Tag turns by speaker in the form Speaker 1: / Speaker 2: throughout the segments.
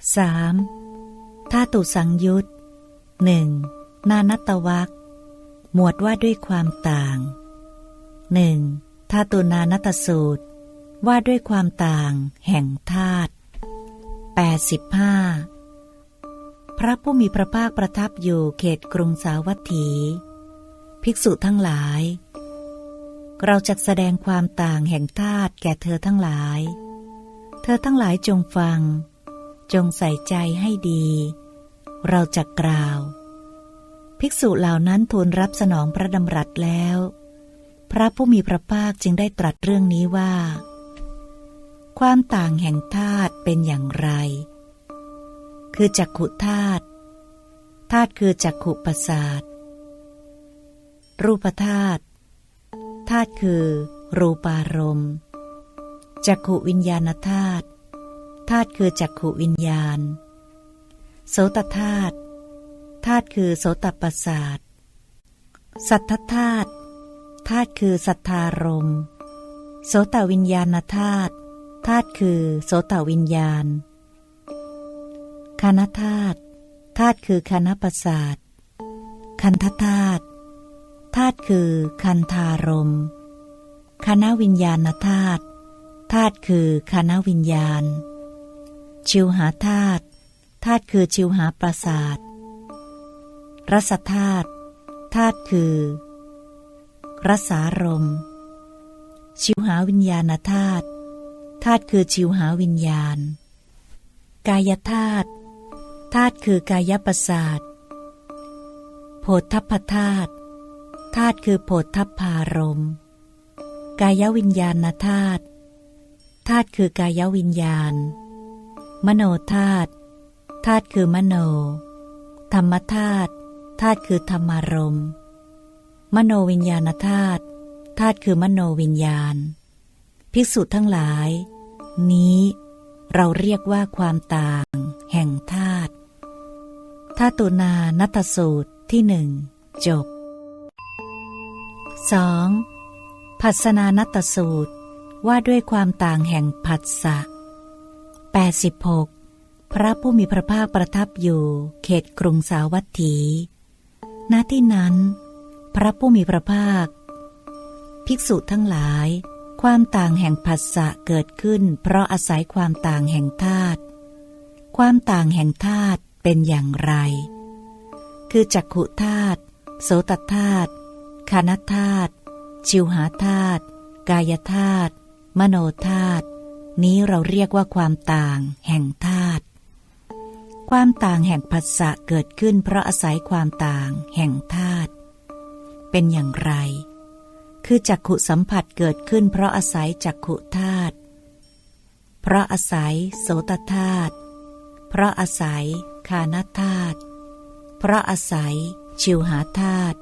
Speaker 1: 3. ธาตุสังยุตหนึ่งนานัตวักหมวดว่าด้วยความต่างหนึ่งธาตุนานัตสูตร ว่าด้วยความต่าง แห่งธาตุ85 พระผู้มีพระภาคประทับอยู่เขตกรุงสาวัตถี ภิกษุทั้งหลาย เราจะแสดงความต่างแห่งธาตุแก่เธอทั้งหลาย เธอทั้งหลายจงฟัง จงใส่ใจให้ดี เราจะกล่าว ภิกษุเหล่านั้นทูลรับสนองพระดำรัสแล้ว พระผู้มีพระภาคจึงได้ตรัสเรื่องนี้ว่า ความต่างแห่งธาตุเป็นอย่างไร คือจักขุธาตุธาตุคือจักขุประสาท รูปธาตุธาตุคือ รูปารมณ์จักขุวิญญาณธาตุ ธาตุคือจักขุวิญญาณ โสตธาตุธาตุคือโสตประสาท สัทธธาตุธาตุคือสัทธารมโสตวิญญาณธาตุธาตุคือโสตวิญญาณคานธาตุธาตุคือคานประสาท คันธธาตุธาตุคือคันธารมคณวิญญาณธาตุธาตุคือคณวิญญาณ ชิวหาธาตุธาตุคือชิวหาประสาทรสธาตุธาตุคือรสารมชิวหาวิญญาณธาตุธาตุคือชิวหาวิญญาณ กายธาตุธาตุคือกายประสาทโพธพธาตุธาตุคือโพธพารมกายวิญญาณธาตุธาตุคือกายวิญญาณ มโนธาตุธาตุคือมโน ธรรมธาตุธาตุคือธรรมารมมโนวิญญาณธาตุธาตุคือมโนวิญญาณ ภิกษุทั้งหลาย นี้เราเรียกว่าความต่าง แห่งธาตุธาตุนานัตสูตรที่หนึ่งจบ 2. ผัสสนานัตสูตรว่าด้วยความต่างแห่งผัสสะ 86 พระผู้มีพระภาคประทับอยู่เขตกรุงสาวัตถี ณ ที่นั้น พระผู้มีพระภาค ภิกษุทั้งหลาย ความต่างแห่งผัสสะเกิดขึ้น เพราะอาศัยความต่างแห่งธาตุความต่างแห่งธาตุเป็นอย่างไร คือจักขุธาตุโสตธาตุคานธาตุชิวหาธาตุกายธาตุมโนธาตุ นี้เราเรียกว่าความต่าง แห่งธาตุ ความต่างแห่งผัสสะเกิดขึ้นเพราะอาศัยความต่าง แห่งธาตุ เป็นอย่างไร คือจักขุสัมผัสเกิดขึ้นเพราะอาศัยจักขุธาตุ เพราะอาศัยโสตธาตุ เพราะอาศัยคานธาตุ เพราะอาศัยชิวหาธาตุ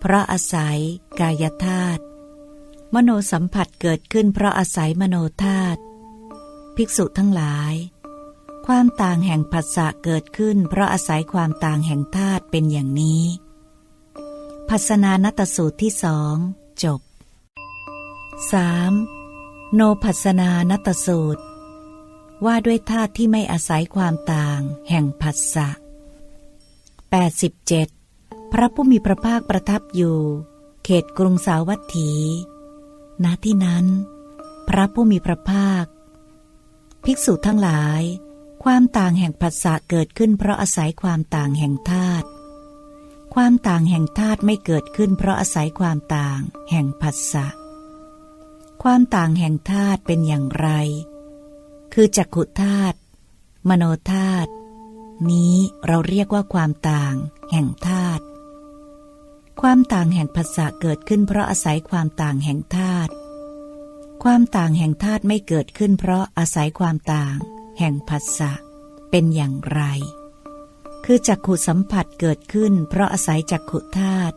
Speaker 1: เพราะอาศัยกายธาตุมโนสัมผัสเกิดขึ้นเพราะอาศัยมโนธาตุ ภิกษุทั้งหลาย ความต่างแห่งผัสสะเกิดขึ้น เพราะอาศัยความต่างแห่งธาตุเป็นอย่างนี้พัสนานัตสูตรที่สองจบ 3. โนพัสนานัตสูตร ว่าด้วยธาตุที่ไม่อาศัยความต่าง แห่งผัสสะ87 พระผู้มีพระภาคประทับอยู่ เขตกรุงสาวัตถี ณที่นั้น พระผู้มีพระภาค ภิกษุทั้งหลาย ความต่างแห่งผัสสะเกิดขึ้นเพราะอาศัยความต่างแห่งธาตุความต่างแห่งธาตุไม่เกิดขึ้นเพราะอาศัยความต่างแห่งผัสสะความต่างแห่งธาตุเป็นอย่างไร คือจักขุธาตุมโนธาตุนี้เราเรียกว่าความต่างแห่งธาตุความต่างแห่งภาษะเกิดขึ้นเพราะอาศัยความต่างแห่งธาตุ ความต่างแห่งธาตุไม่เกิดขึ้นเพราะอาศัยความต่าง แห่งภาษะเป็นอย่างไร คือจักขุสัมผัสเกิดขึ้น เพราะอาศัยจักขุธาตุ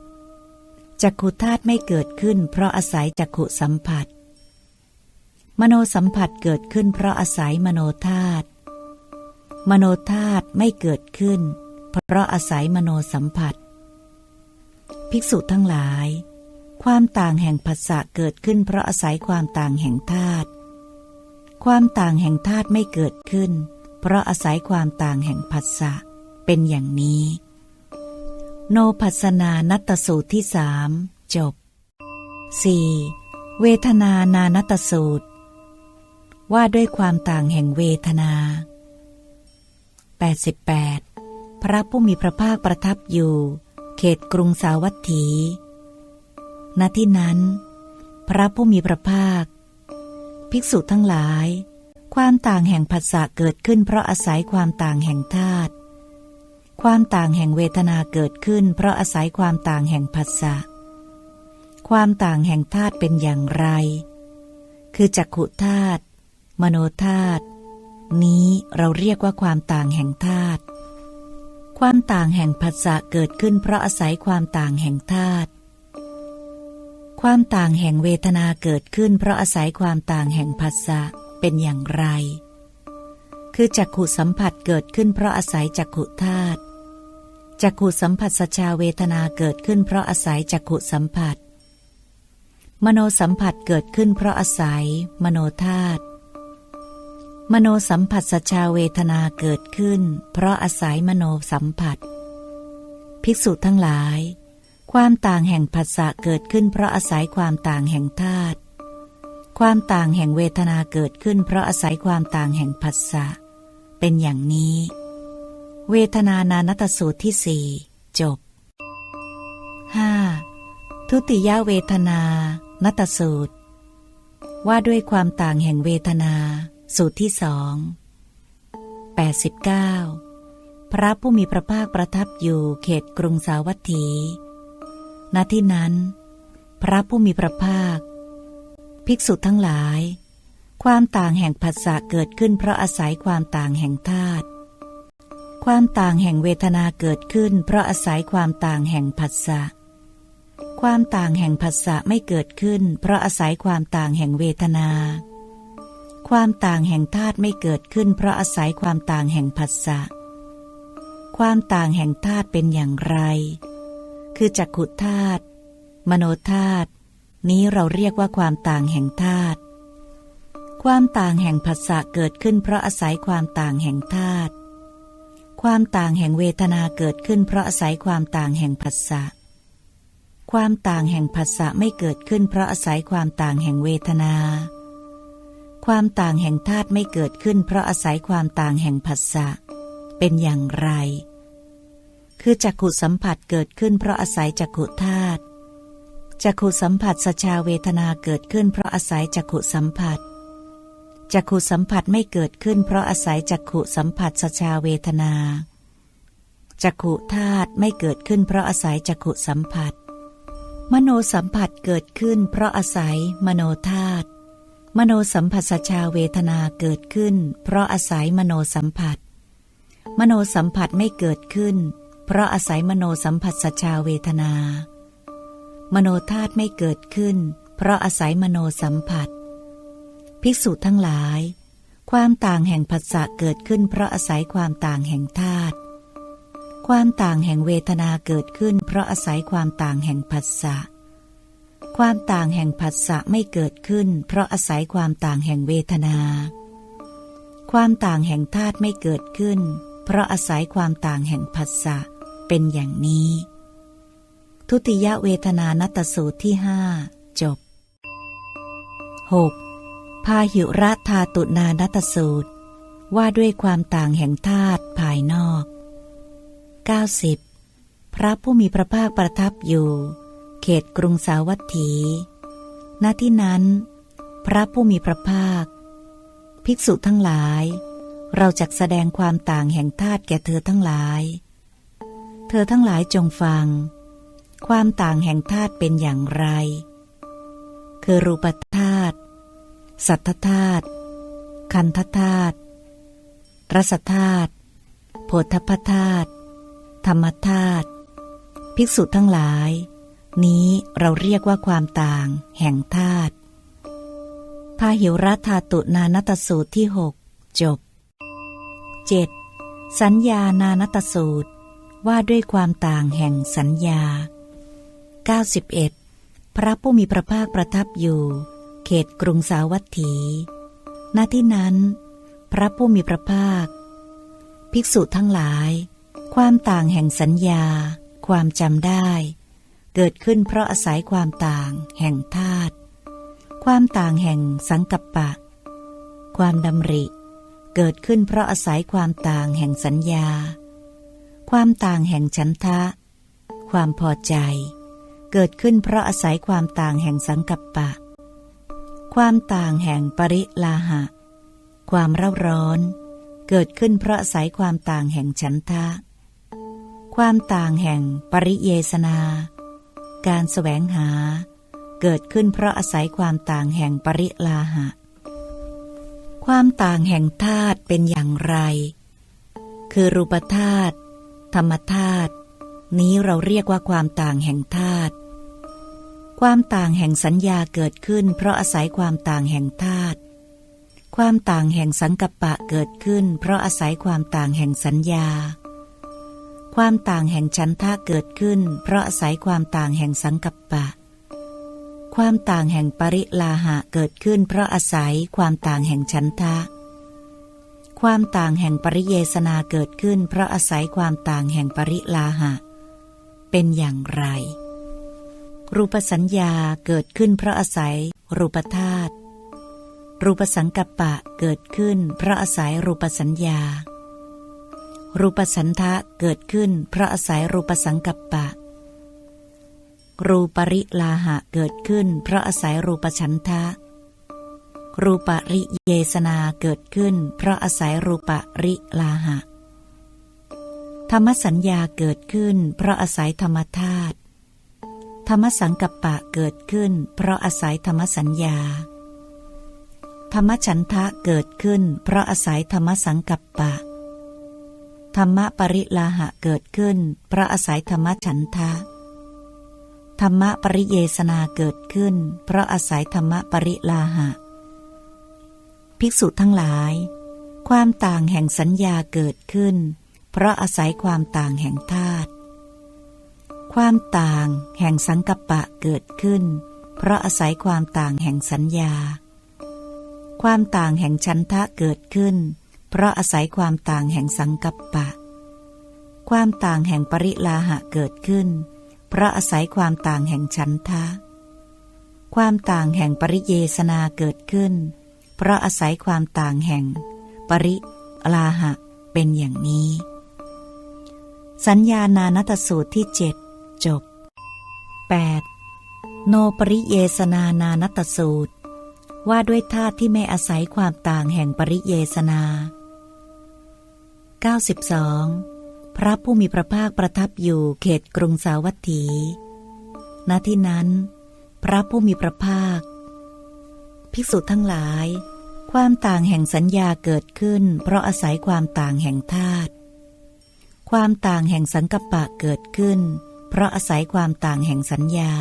Speaker 1: จักขุธาตุไม่เกิดขึ้น เพราะอาศัยจักขุสัมผัส มโนสัมผัสเกิดขึ้น เพราะอาศัยมโนธาตุ มโนธาตุไม่เกิดขึ้น เพราะอาศัยมโนสัมผัส ภิกษุทั้งหลาย ความต่างแห่งภาษะเกิดขึ้นเพราะอาศัยความต่างแห่งธาตุ ความต่างแห่งธาตุไม่เกิดขึ้น เพราะอาศัยความต่างแห่งผัสสะเป็นอย่างนี้ โนภัสนานัตสูตรที่สามจบ 4. เวทนานานัตตสูตร ว่าด้วยความต่างแห่งเวทนา 88 พระผู้มีพระภาคประทับอยู่ เขตกรุงสาวัตถี ณที่นั้น พระผู้มีพระภาค ภิกษุทั้งหลาย ความต่างแห่งผัสสะเกิดขึ้นเพราะอาศัยความต่างแห่งธาตุความต่างแห่งเวทนาเกิดขึ้น เพราะอาศัยความต่างแห่งผัสสะความต่างแห่งธาตุเป็นอย่างไร คือจักขุธาตุมโนธาตุนี้เราเรียกว่าความต่างแห่งธาตุความต่างแห่งผัสสะเกิดขึ้นเพราะอาศัยความต่างแห่งธาตุ ความต่างแห่งเวทนาเกิดขึ้น เพราะอาศัยความต่างแห่งผัสสะเป็นอย่างไร คือจักขุสัมผัสเกิดขึ้นเพราะอาศัยจักขุธาตุจักขุสัมผัสสชาเวทนาเกิดขึ้นเพราะอาศัยจักขุสัมผัส มโนสัมผัสเกิดขึ้นเพราะอาศัย มโนธาตุ มโนสัมผัสสชาเวทนาเกิดขึ้น เพราะอาศัยมโนสัมผัส ภิกษุทั้งหลาย ความต่างแห่งผัสสะเกิดขึ้นเพราะอาศัยความต่างแห่งธาตุ ความต่างแห่งเวทนาเกิดขึ้นเพราะอาศัยความต่างแห่งผัสสะ เป็นอย่างนี้ เวทนานานัตสูตรที่สี่จบ 5. ทุติยเวทนา นัตสูตร ว่าด้วยความต่างแห่งเวทนา สูตรที่สอง89 พระผู้มีพระภาคประทับอยู่เขตกรุงสาวัตถี ณที่นั้น พระผู้มีพระภาค ภิกษุทั้งหลาย ความต่างแห่งผัสสะเกิดขึ้นเพราะอาศัยความต่างแห่งธาตุความต่างแห่งเวทนาเกิดขึ้น เพราะอาศัยความต่างแห่งผัสสะ ความต่างแห่งผัสสะไม่เกิดขึ้น เพราะอาศัยความต่างแห่งเวทนา ความต่างแห่งธาตุไม่เกิดขึ้น เพราะอาศัยความต่างแห่งผัสสะ ความต่างแห่งธาตุเป็นอย่างไร คือจักขุธาตุมโนธาตุนี้เราเรียกว่าความต่างแห่งธาตุความต่างแห่งผัสสะเกิดขึ้นเพราะอาศัยความต่างแห่งธาตุความต่างแห่งเวทนาเกิดขึ้นเพราะอาศัยความต่างแห่งผัสสะความต่างแห่งผัสสะไม่เกิดขึ้นเพราะอาศัยความต่างแห่งเวทนา ความต่างแห่งธาตุไม่เกิดขึ้นเพราะอาศัยความต่างแห่งผัสสะเป็นอย่างไร คือจักขุสัมผัสเกิดขึ้นเพราะอาศัยจักขุธาตุจักขุสัมผัสสชาเวทนาเกิดขึ้นเพราะอาศัยจักขุสัมผัสจักขุสัมผัสไม่เกิดขึ้นเพราะอาศัยจักขุสัมผัสสชาเวทนาจักขุธาตุไม่เกิดขึ้นเพราะอาศัยจักขุสัมผัส มโนสัมผัสเกิดขึ้นเพราะอาศัยมโนธาตุมโนสัมผัสสชาเวทนาเกิดขึ้น เพราะอาศัยมโนสัมผัส มโนสัมผัสไม่เกิดขึ้น เพราะอาศัยมโนสัมผัสสชาเวทนา มโนธาตุไม่เกิดขึ้น เพราะอาศัยมโนสัมผัส ภิกษุทั้งหลาย ความต่างแห่งผัสสะเกิดขึ้น เพราะอาศัยความต่างแห่งธาตุความต่างแห่งเวทนาเกิดขึ้น เพราะอาศัยความต่างแห่งผัสสะ ความต่างแห่งผัสสะไม่เกิดขึ้น เพราะอาศัยความต่างแห่งเวทนา ความต่างแห่งธาตุไม่เกิดขึ้น เพราะอาศัยความต่างแห่งผัสสะ เป็นอย่างนี้ ทุติยเวทนานัตสูตรที่ห้าจบ 6. พาหิระธาตุนานัตตสูตร ว่าด้วยความต่างแห่งธาตุภายนอก 90. พระผู้มีพระภาคประทับอยู่ เขตกรุงสาวัตถี ณที่นั้น พระผู้มีพระภาค ภิกษุทั้งหลาย เราจะแสดงความต่างแห่งธาตุแก่เธอทั้งหลาย เธอทั้งหลายจงฟัง ความต่างแห่งธาตุเป็นอย่างไร คือรูปธาตุสัทธธาตุคันธาตุรสธาตุโผฏฐพธาตุธรรมธาตุภิกษุทั้งหลาย นี้เราเรียกว่าความต่างแห่งธาตุพาหิวรัธาตุนานตสูตรที่หกจบ 7. สัญญานานตสูตร ว่าด้วยความต่างแห่งสัญญา 91. พระผู้มีพระภาคประทับอยู่ เขตกรุงสาวัตถี ณ ที่นั้น พระผู้มีพระภาค ภิกษุทั้งหลาย ความต่างแห่งสัญญา ความจำได้ เกิดขึ้นเพราะอาศัยความต่างแห่งธาตุ ความต่างแห่งสังกัปปะ ความดำริ เกิดขึ้นเพราะอาศัยความต่างแห่งสัญญา ความต่างแห่งฉันทะ ความพอใจ เกิดขึ้นเพราะอาศัยความต่างแห่งสังกัปปะ ความต่างแห่งปริลาหะ ความเร่าร้อน เกิดขึ้นเพราะอาศัยความต่างแห่งฉันทะ ความต่างแห่งปริเยสนา การแสวงหา เกิดขึ้นเพราะอาศัยความต่างแห่งปริลาหะ ความต่างแห่งธาตุเป็นอย่างไร คือรูปธาตุ ธรรมธาตุนี้เราเรียกว่าความต่างแห่งธาตุความต่างแห่งสัญญาเกิดขึ้น เพราะอาศัยความต่างแห่งธาตุความต่างแห่งสังกัปปะเกิดขึ้น เพราะอาศัยความต่างแห่งสัญญา ความต่างแห่งฉันทะเกิดขึ้น เพราะอาศัยความต่างแห่งสังกัปปะ ความต่างแห่งปริลาหะเกิดขึ้น เพราะอาศัยความต่างแห่งฉันทะ ความต่างแห่งปริเยสนาเกิดขึ้น เพราะอาศัยความต่างแห่งปริลาหะ เป็นอย่างไร รูปสัญญาเกิดขึ้นเพราะอาศัย รูปธาตุรูปสังกัปปะเกิดขึ้น เพราะอาศัยรูปสัญญา รูปสันทะเกิดขึ้น เพราะอาศัยรูปสังกัปปะ รูปริลาหะเกิดขึ้น เพราะอาศัยรูปฉันทะ รูปริเยสนาเกิดขึ้น เพราะอาศัยรูปริลาหะ ธรรมสัญญาเกิดขึ้น เพราะอาศัยธรรมธาตุธรรมสังกัปปะเกิดขึ้น เพราะอาศัยธรรมสัญญา ธรรมฉันทะเกิดขึ้น เพราะอาศัยธรรมสังกัปปะ ธรรมปริลาหะเกิดขึ้น เพราะอาศัยธรรมฉันทะ ธรรมปริเยสนาเกิดขึ้น เพราะอาศัยธรรมปริลาหะ ภิกษุทั้งหลาย ความต่างแห่งสัญญาเกิดขึ้น เพราะอาศัยความต่างแห่งธาตุความต่างแห่งสังกัปปะเกิดขึ้น เพราะอาศัยความต่างแห่งสัญญา ความต่างแห่งชันทะเกิดขึ้น เพราะอาศัยความต่างแห่งสังกัปปะ ความต่างแห่งปริลาหะเกิดขึ้น เพราะอาศัยความต่างแห่งชันทะ ความต่างแห่งปริเยสนาเกิดขึ้น เพราะอาศัยความต่างแห่ง ปริลาหะเป็นอย่างนี้ สัญญานานัตสูตรที่เจ็ดจบ 8. โนปริเยสนานานัตสูตร ว่าด้วยธาตุที่ไม่อาศัยความต่างแห่งปริเยสนา 92. พระผู้มีพระภาคประทับอยู่เขตกรุงสาวัตถี ณที่นั้น พระผู้มีพระภาค ภิกษุทั้งหลาย ความต่างแห่งสัญญาเกิดขึ้น เพราะอาศัยความต่างแห่งธาตุความต่างแห่งสังกปปะเกิดขึ้น เพราะอาศัยความต่างแห่งสัญญา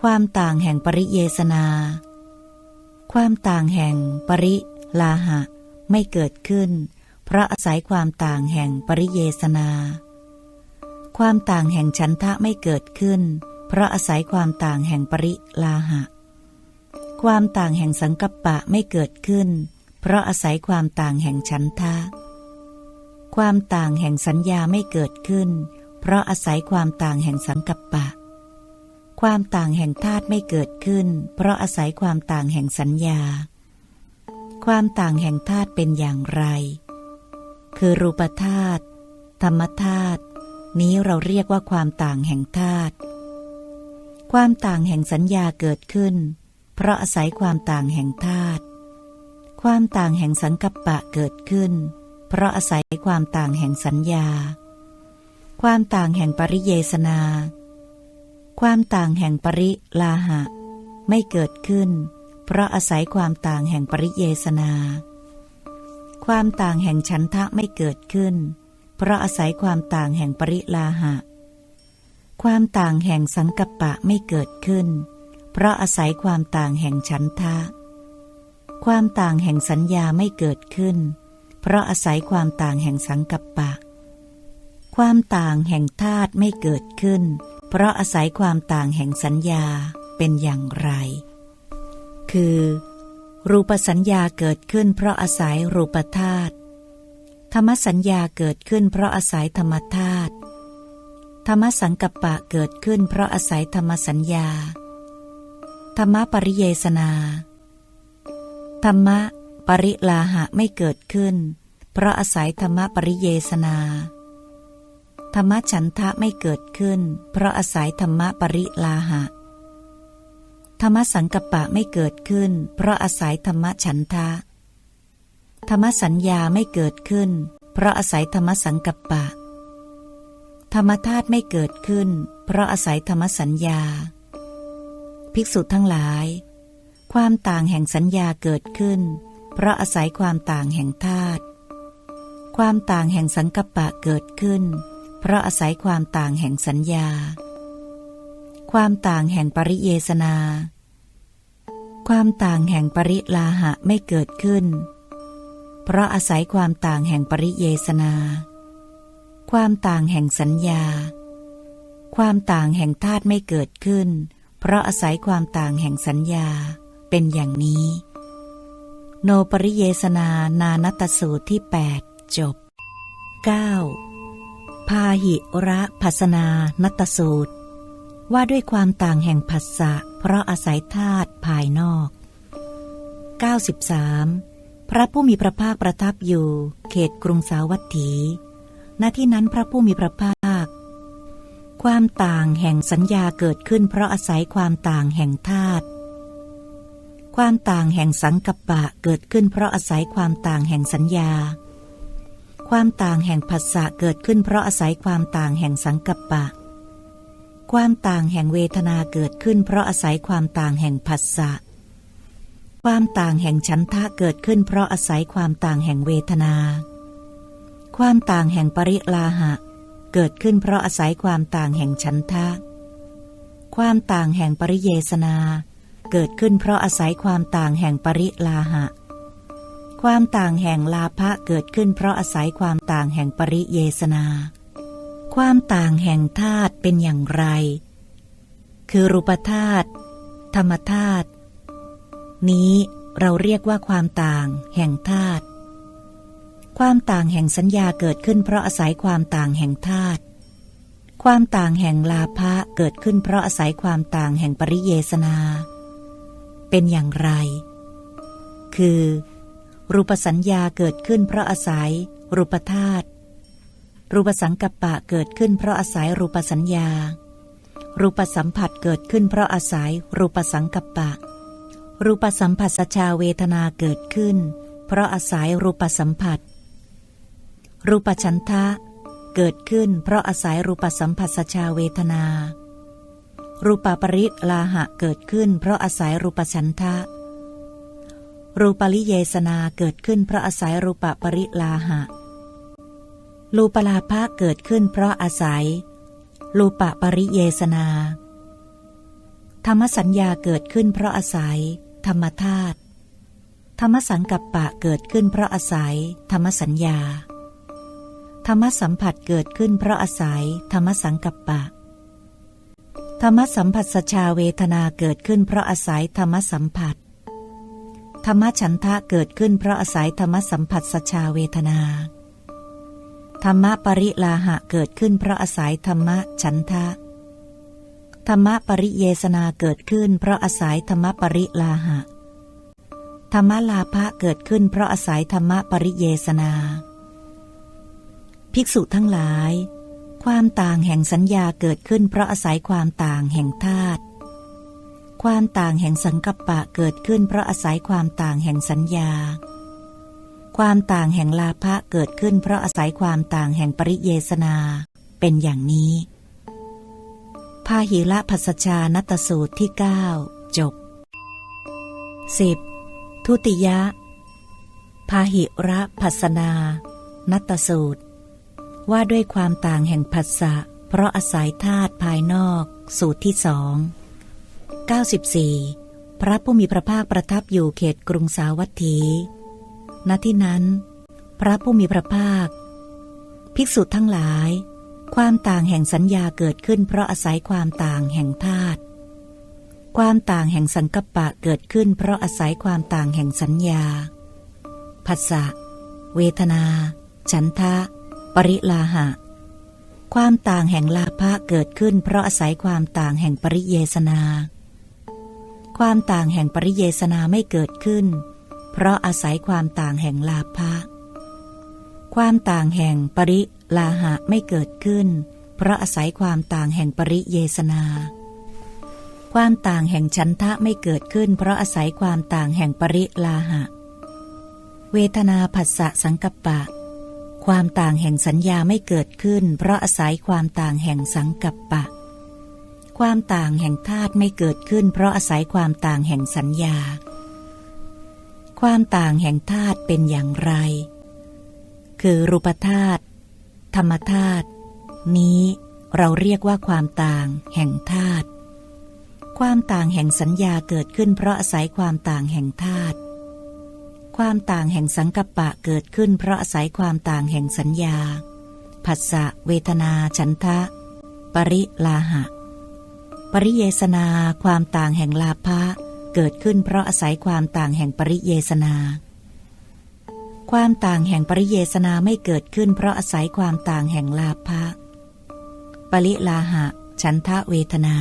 Speaker 1: ความต่างแห่งปริเยสนา ความต่างแห่งปริลาหะ ไม่เกิดขึ้น เพราะอาศัยความต่างแห่งปริเยสนา ความต่างแห่งฉันทะไม่เกิดขึ้น เพราะอาศัยความต่างแห่งปริลาหะ ความต่างแห่งสังกัปปะไม่เกิดขึ้น เพราะอาศัยความต่างแห่งฉันทะ ความต่างแห่งสัญญาไม่เกิดขึ้น เพราะอาศัยความต่างแห่งสังกัปปะ ความต่างแห่งธาตุไม่เกิดขึ้น เพราะอาศัยความต่างแห่งสัญญา ความต่างแห่งธาตุเป็นอย่างไร คือรูปธาตุธรรมธาตุนี้เราเรียกว่าความต่างแห่งธาตุความต่างแห่งสัญญาเกิดขึ้น เพราะอาศัยความต่างแห่งธาตุความต่างแห่งสังกัปปะเกิดขึ้น เพราะอาศัยความต่างแห่งสัญญา ความต่างแห่งปริเยสนา ความต่างแห่งปริลาหะ ไม่เกิดขึ้น เพราะอาศัยความต่างแห่งปริเยสนา ความต่างแห่งฉันทะไม่เกิดขึ้น เพราะอาศัยความต่างแห่งปริลาหะ ความต่างแห่งสังกัปปะไม่เกิดขึ้นเพราะอาศัยความต่างแห่งฉันทะ ความต่างแห่งสัญญาไม่เกิดขึ้น เพราะอาศัยความต่างแห่งสังกัปปะ ความต่างแห่งธาตุไม่เกิดขึ้น เพราะอาศัยความต่างแห่งสัญญาเป็นอย่างไร คือ รูปสัญญาเกิดขึ้น เพราะอาศัยรูปธาตุธรรมสัญญาเกิดขึ้น เพราะอาศัยธรรมธาตุธรรมสังกัปปะเกิดขึ้น เพราะอาศัยธรรมสัญญา ธรรมปริเยสนา ธรรมปริลาหะไม่เกิดขึ้น เพราะอาศัยธรรมปริเยสนา ธรรมฉันทะไม่เกิดขึ้น เพราะอาศัยธรรมปริลาหะ ธรรมสังกปะไม่เกิดขึ้น เพราะอาศัยธรรมฉันทะ ธรรมสัญญาไม่เกิดขึ้น เพราะอาศัยธรรมสังกปปะธรรมธาตุไม่เกิดขึ้น เพราะอาศัยธรรมสัญญา ภิกษุทั้งหลาย ความต่างแห่งสัญญาเกิดขึ้น เพราะอาศัยความต่างแห่งธาตุความต่างแห่งสังกปปะเกิดขึ้น เพราะอาศัยความต่างแห่งสัญญา ความต่างแห่งปริเยสนา ความต่างแห่งปริลาหะไม่เกิดขึ้น เพราะอาศัยความต่างแห่งปริเยสนา ความต่างแห่งสัญญา ความต่างแห่งธาตุไม่เกิดขึ้น เพราะอาศัยความต่างแห่งสัญญาเป็นอย่างนี้ โนปริเยสนานานัตสูตรที่ 8 จบ 9. พาหิระภัสนานัตสูตร ว่าด้วยความต่างแห่งผัสสะเพราะอาศัยธาตุภายนอก 93 พระผู้มีพระภาคประทับอยู่ เขตกรุงสาวัตถี ณที่นั้นพระผู้มีพระภาค ความต่างแห่งสัญญาเกิดขึ้นเพราะอาศัยความต่างแห่งธาตุความต่างแห่งสังกัปปะเกิดขึ้นเพราะอาศัยความต่างแห่งสัญญา ความต่างแห่งผัสสะเกิดขึ้นเพราะอาศัยความต่างแห่งสังกัปปะ ความต่างแห่งเวทนาเกิดขึ้นเพราะอาศัยความต่างแห่งผัสสะความต่างแห่งฉันทะเกิดขึ้นเพราะอาศัยความต่างแห่งเวทนา ความต่างแห่งปริลาหะ เกิดขึ้นเพราะอาศัยความต่างแห่งฉันทะ ความต่างแห่งปริเยสนา เกิดขึ้นเพราะอาศัยความต่างแห่งปริลาหะ ความต่างแห่งลาภะเกิดขึ้นเพราะอาศัยความต่างแห่งปริเยสนา ความต่างแห่งธาตุเป็นอย่างไร คือรูปธาตุ ธรรมธาตุ นี้เราเรียกว่าความต่างแห่งธาตุ ความต่างแห่งสัญญาเกิดขึ้นเพราะอาศัยความต่างแห่งธาตุ ความต่างแห่งลาภะเกิดขึ้นเพราะอาศัยความต่างแห่งปริเยสนา เป็นอย่างไร คือ รูปสัญญาเกิดขึ้นเพราะอาศัย รูปธาตุ รูปสังกัปปะเกิดขึ้นเพราะอาศัยรูปสัญญา รูปสัมผัสเกิดขึ้นเพราะอาศัยรูปสังกัปปะ รูปสัมผัสสชาเวทนาเกิดขึ้น เพราะอาศัยรูปสัมผัส รูปฉันทะ เกิดขึ้นเพราะอาศัยรูปสัมผัสชาเวทนา รูปปริลาหะเกิดขึ้น เพราะอาศัยรูปฉันทะ รูปลิเยสนาเกิดขึ้นเพราะอาศัยรูปปริลาหะ รูปลาภะเกิดขึ้นเพราะอาศัย รูปปริเยสนา ธรรมสัญญาเกิดขึ้นเพราะอาศัย ธรรมธาตุธรรมสังกัปปะเกิดขึ้นเพราะอาศัย ธรรมสัญญา ธรรมสัมผัสเกิดขึ้นเพราะอาศัยธรรมสังกัปปะ ธรรมสัมผัสสชาเวทนาเกิดขึ้นเพราะอาศัยธรรมสัมผัส ธรรมฉันทะเกิดขึ้นเพราะอาศัยธรรมสัมผัสสชาเวทนา ธรรมปริลาหะเกิดขึ้นเพราะอาศัยธรรมฉันทะ ธรรมปริเยสนาเกิดขึ้นเพราะอาศัยธรรมปริลาหะ ธรรมลาภะเกิดขึ้นเพราะอาศัยธรรมปริเยสนา ภิกษุทั้งหลาย ความต่างแห่งสัญญาเกิดขึ้นเพราะอาศัยความต่างแห่งธาตุ ความต่างแห่งสังกัปปะเกิดขึ้นเพราะอาศัยความต่างแห่งสัญญา ความต่างแห่งลาภะเกิดขึ้นเพราะอาศัยความต่างแห่งปริเยสนา เป็นอย่างนี้ พาหิละภัสชานัตสูตรที่ 9 จบ 10. ทุติยะ พาหิระภัสนา นัตสูตร ว่าด้วยความต่างแห่งผัสสะเพราะอาศัยธาตุภายนอก สูตรที่สอง94 พระผู้มีพระภาคประทับอยู่เขตกรุงสาวัตถี ณ ที่นั้น พระผู้มีพระภาค ภิกษุทั้งหลาย ความต่างแห่งสัญญาเกิดขึ้น เพราะอาศัยความต่างแห่งธาตุ ความต่างแห่งสังกัปปะเกิดขึ้น เพราะอาศัยความต่างแห่งสัญญาผัสสะเวทนา ฉันทะ ปริลาหะ ความต่างแห่งลาภะเกิดขึ้น เพราะอาศัยความต่างแห่งปริเยสนา ความต่างแห่งปริเยสนาไม่เกิดขึ้น เพราะอาศัยความต่างแห่งลาภะความต่างแห่งปริลาหะไม่เกิดขึ้น เพราะอาศัยความต่างแห่งปริเยสนา ความต่างแห่งฉันทะไม่เกิดขึ้น เพราะอาศัยความต่างแห่งปริลาหะ เวทนาผัสสะสังกปะ ความต่างแห่งสัญญาไม่เกิดขึ้น เพราะอาศัยความต่างแห่งสังกัปปะ ความต่างแห่งธาตุไม่เกิดขึ้น เพราะอาศัยความต่างแห่งสัญญา ความต่างแห่งธาตุเป็นอย่างไร คือรูปธาตุธรรมธาตุนี้เราเรียกว่าความต่างแห่งธาตุความต่างแห่งสัญญาเกิดขึ้นเพราะอาศัยความต่างแห่งธาตุ ความต่างแห่งสังกัปปะเกิดขึ้นเพราะอาศัยความต่างแห่งสัญญา ผัสสะ เวทนา ฉันทะ ปริลาหะ ปริเยสนา ความต่างแห่งลาภะเกิดขึ้นเพราะอาศัยความต่างแห่งปริเยสนา ความต่างแห่งปริเยสนาไม่เกิดขึ้นเพราะอาศัยความต่างแห่งลาภะ ปริลาหะ ฉันทะเวทนา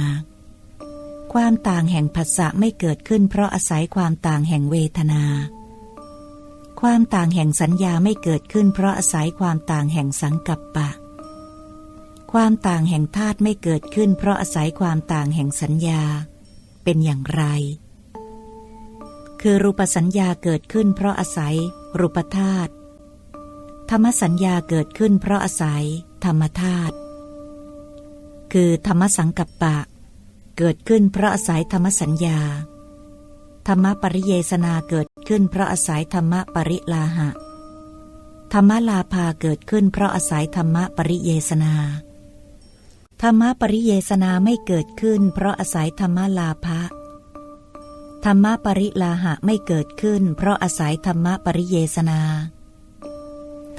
Speaker 1: ความต่างแห่งผัสสะไม่เกิดขึ้นเพราะอาศัยความต่างแห่งเวทนา ความต่างแห่งสัญญาไม่เกิดขึ้น เพราะอาศัยความต่างแห่งสังกัปปะ ความต่างแห่งธาตุไม่เกิดขึ้น เพราะอาศัยความต่างแห่งสัญญา เป็นอย่างไร คือรูปสัญญาเกิดขึ้น เพราะอาศัย รูปธาตุ ธรรมสัญญาเกิดขึ้น เพราะอาศัย ธรรมธาตุ คือธรรมสังกัปปะ เกิดขึ้นเพราะอาศัยธรรมสัญญา ธรรมปริเยสนาเกิดขึ้นเพราะอาศัยธรรมปริลาหะ ธรรมลาภาเกิดขึ้นเพราะอาศัยธรรมปริเยสนา ธรรมปริเยสนาไม่เกิดขึ้น เพราะอาศัยธรรมลาภะธรรมปริลาหะไม่เกิดขึ้น เพราะอาศัยธรรมปริเยสนา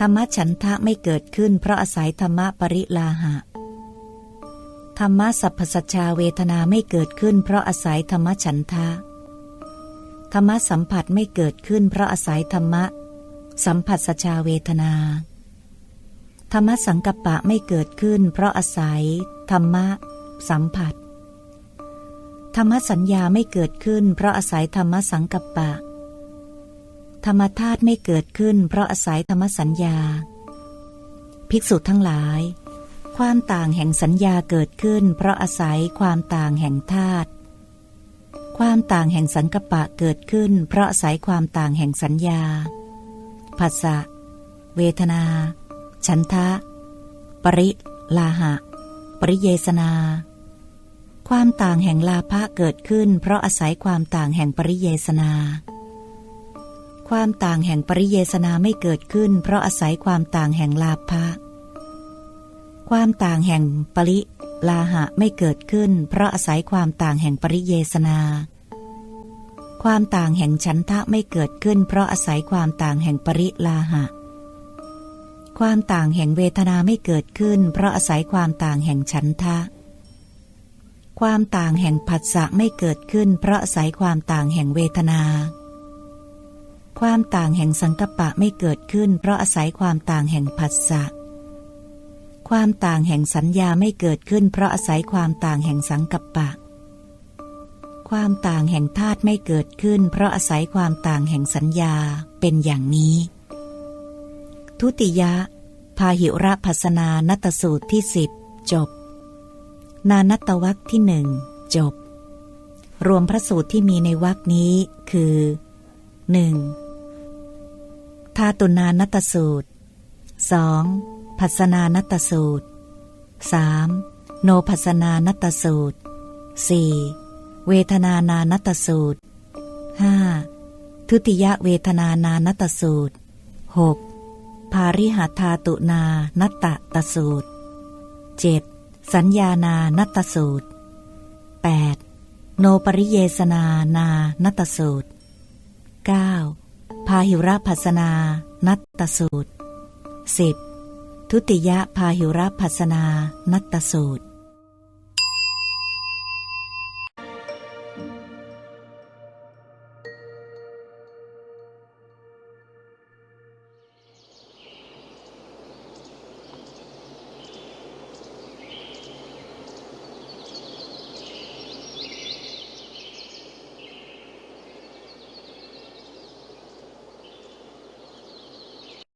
Speaker 1: ธรรมฉันทะไม่เกิดขึ้น เพราะอาศัยธรรมปริลาหะธรรมสัพพสัจชาเวทนาไม่เกิดขึ้น เพราะอาศัยธรรมฉันทะ ธรรมะสัมผัสไม่เกิดขึ้นเพราะอาศัยธรรมะ สัมผัสสชาเวทนา ธรรมะสังกัปปะไม่เกิดขึ้น เพราะอาศัย ธรรมะ สัมผัส ธรรมสัญญาไม่เกิดขึ้น เพราะอาศัยธรรมสังกัปปะ ธรรมธาตุไม่เกิดขึ้น เพราะอาศัยธรรมสัญญา ภิกษุทั้งหลาย ความต่างแห่งสัญญาเกิดขึ้น เพราะอาศัยความต่างแห่งธาตุ ความต่างแห่งสังกปะเกิดขึ้น เพราะอาศัยความต่างแห่งสัญญาผัสสะ เวทนา ฉันทะ ปริ ลาหะ ปริเยสนา ความต่างแห่งลาภะเกิดขึ้น เพราะอาศัยความต่างแห่งปริเยสนา ความต่างแห่งปริเยสนาไม่เกิดขึ้น เพราะอาศัยความต่างแห่งลาภะ ความต่างแห่งปริ ลาหะไม่เกิดขึ้น เพราะอาศัยความต่างแห่งปริเยสนา ความต่างแห่งฉันทะไม่เกิดขึ้น เพราะอาศัยความต่างแห่งปริลาหะ ความต่างแห่งเวทนาไม่เกิดขึ้น เพราะอาศัยความต่างแห่งฉันทะ ความต่างแห่งผัสสะไม่เกิดขึ้น เพราะอาศัยความต่างแห่งเวทนา ความต่างแห่งสังกปะไม่เกิดขึ้น เพราะอาศัยความต่างแห่งผัสสะ ความต่างแห่งสัญญาไม่เกิดขึ้น เพราะอาศัยความต่างแห่งสังกัปปะ ความต่างแห่งธาตุไม่เกิดขึ้น เพราะอาศัยความต่างแห่งสัญญาเป็นอย่างนี้ ทุติยะ พาหิระพัสนานัตสูตรที่สิบจบ นานัตวักที่หนึ่งจบ รวมพระสูตรที่มีในวักนี้คือ 1. ทาตุนานัตสูตร 2. พัสนานัตสูตร 3. โนพัสนานัตสูตร 4. เวทนานานัตสูตร 5. ทุติยเวทนานานัตสูตร 6. ภาริหาธาตุนานัตตสูตร 7. สัญญานานัตสูตร 8. โนปริเยสนานานัตตสูตร 9. พาหิระพัสนานัตตสูตร 10. ทุติยภาหิระพัสนา นัตตสูตร